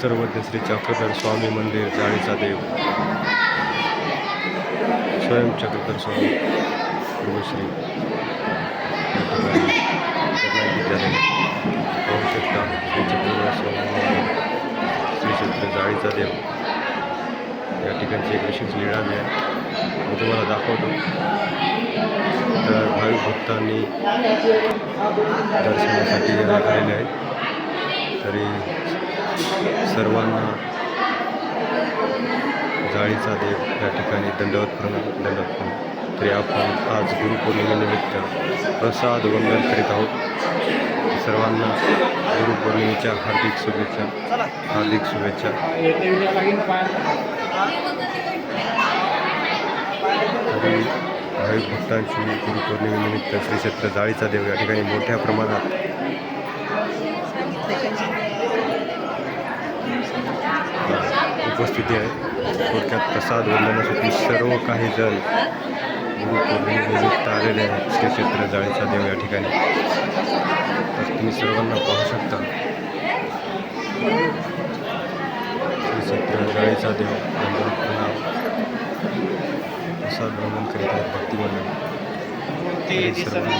सर्वज्ञ श्री चक्रधर स्वामी मंदिर जाळीचा देव. स्वयं चक्रधर स्वामी पूर्वश्री पाहू शकता श्री चक्रधर स्वामी मंदिर श्री क्षेत्र जाळीचा देव. या ठिकाणची एक विशेष लीळा आहे. मी तुम्हाला दाखवतो. तर भाविक भक्तांनी दर्शनासाठी आलेले आहेत तरी सर्वांना जाळीचा देव या ठिकाणी दंडवत प्रणाम दंडवत प्रणाम तरी आपण आज गुरुपौर्णिमेनिमित्त प्रसाद वंदन करीत आहोत. सर्वांना गुरुपौर्णिमेच्या हार्दिक शुभेच्छा हार्दिक शुभेच्छा. तरी भाविक भक्तांची गुरुपौर्णिमेनिमित्त श्री क्षेत्र जाळीचा देव या ठिकाणी मोठ्या प्रमाणात उपस्थिती आहे. थोडक्यात प्रसाद वंदनासाठी सर्व काही जण गुरुपौर्णिमेनिमित्त आलेले आहेत. श्री क्षेत्र जाळीचा देव या ठिकाणी. तर तुम्ही सर्वांना पाहू शकता. श्री क्षेत्र जाळीचा देव वंदन प्रणाम प्रसाद वंदन करीत आहेत भक्तिमंडळ. सर्वांना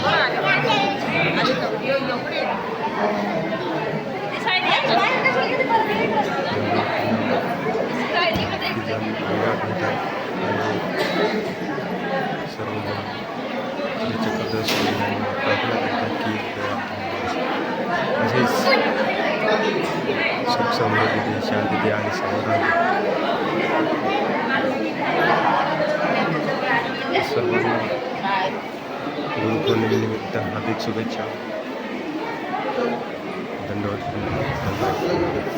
की जण वेगळा भेट आहे आणि सर्वजण श्री चक्रधर स्वामी यांना प्रार्थना करतात की देवा असेच सुख समृद्धी दे शांती दे आणि समाधान दे. सर्वांना गुरुपौर्णिमेनिमित्त हार्दिक शुभेच्छा. दंडवत दंडवत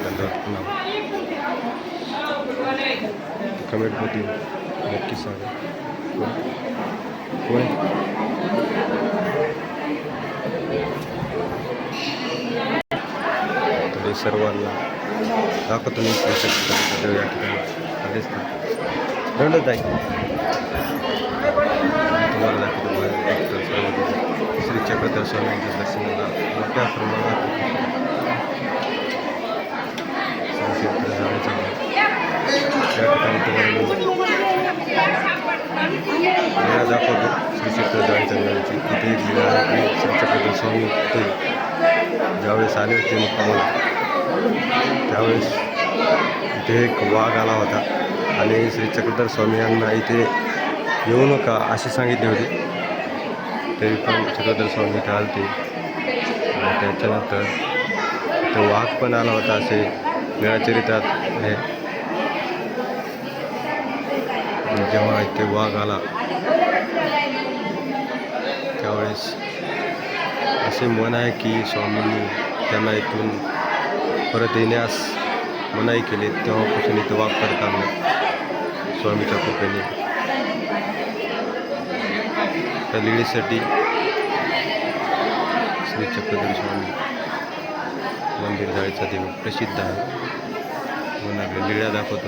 दंडवत प्रणाम कमेंटमध्ये नक्की सांगा. होय तरी सर्वांना दाखवतो मी या ठिकाणी आलेच ना दंड जाईल तुम्हाला दाखवतो बाहेर श्री चक्रधर स्वामींच्या दर्शनाला मोठ्या प्रमाणात दाखवतो श्री क्षेत्र जायच्या इथे एक लीळा श्री चक्रधर स्वामी ते ज्यावेळेस आले होते मुक्कामाला त्यावेळेस इथे एक वाघ आला होता. आणि श्री चक्रधर स्वामी यांना इथे येऊ नका असे सांगितले होते. तरी पण चक्रधर स्वामी इथे आलते आणि त्याच्यानंतर तो वाघ पण आला होता असे निळाचरित्रात हे जेव्हा इथे वाघ आला त्यावेळेस असे मन आहे की स्वामींनी त्यांना इथून परत येण्यास मनाई केली तेव्हापासून इथं वाघ परत आणलं स्वामीच्या कृपेने. त्या लिळीसाठी श्री चक्रधर स्वामी मंदिर जाळीचा देव प्रसिद्ध आहे. म्हणून लिळ्या दाखवतो.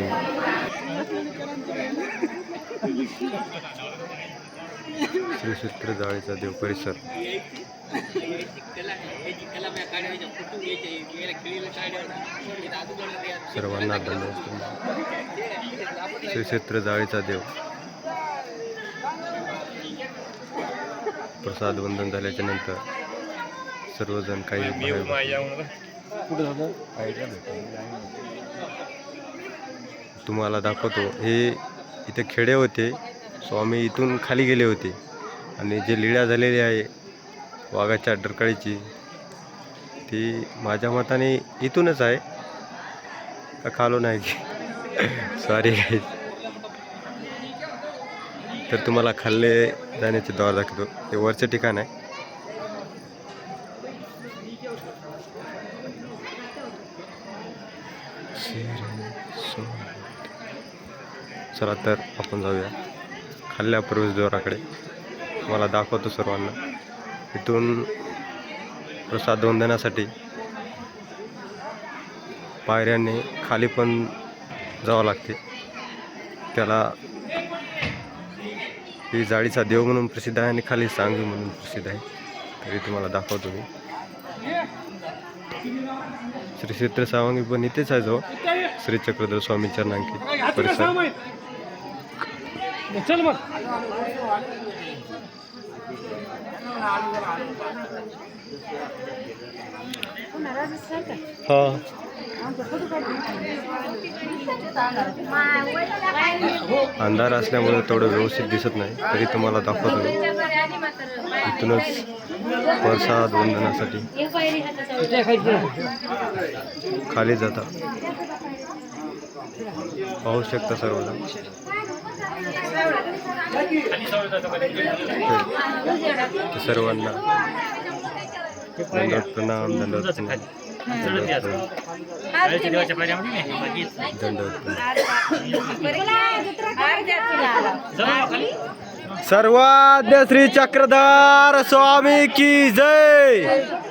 मी श्री जाळीचा देव परिसर. सर्वांना धन्यवाद श्री क्षेत्र जाळीचा देव. प्रसाद वंदन झाल्याच्यानंतर सर्वजण काही तुम्हाला दाखवतो हे इथे खेडे होते. स्वामी इथून खाली गेले होते. आणि जे लीळा झालेली आहे वाघाच्या डरकाळीची. ती माझ्या मताने इथूनच आहे. का खालो नाही? की सॉरी तर तुम्हाला खाल्ले जाण्याचे द्वार दाखवतो. ते वरचं ठिकाण आहे. चला तर आपण जाऊया. खाल्ल्या प्रवेशद्वाराकडे मला दाखवतो सर्वांना. इथून प्रसाद वंदनासाठी पायऱ्याने खाली पण जावं लागते. त्याला ही जाळीचा देव म्हणून प्रसिद्ध आहे आणि खाली सांगवी म्हणून प्रसिद्ध आहे. तरी तुम्हाला दाखवतो मी. श्री क्षेत्र सावंगी पण इथेच आहे जवळ श्री चक्रधर स्वामी चरणांकी परिसर. चल मग. हा. अंधार असल्यामुळे तेवढं व्यवस्थित दिसत नाही. तरी तुम्हाला दाखवतो इथूनच प्रसाद वंदनासाठी खाली जाता. पाहू शकता सर्वजण. सर्वांना प्रणाम सर्वाज्ञ श्री चक्रधार स्वामी की जय.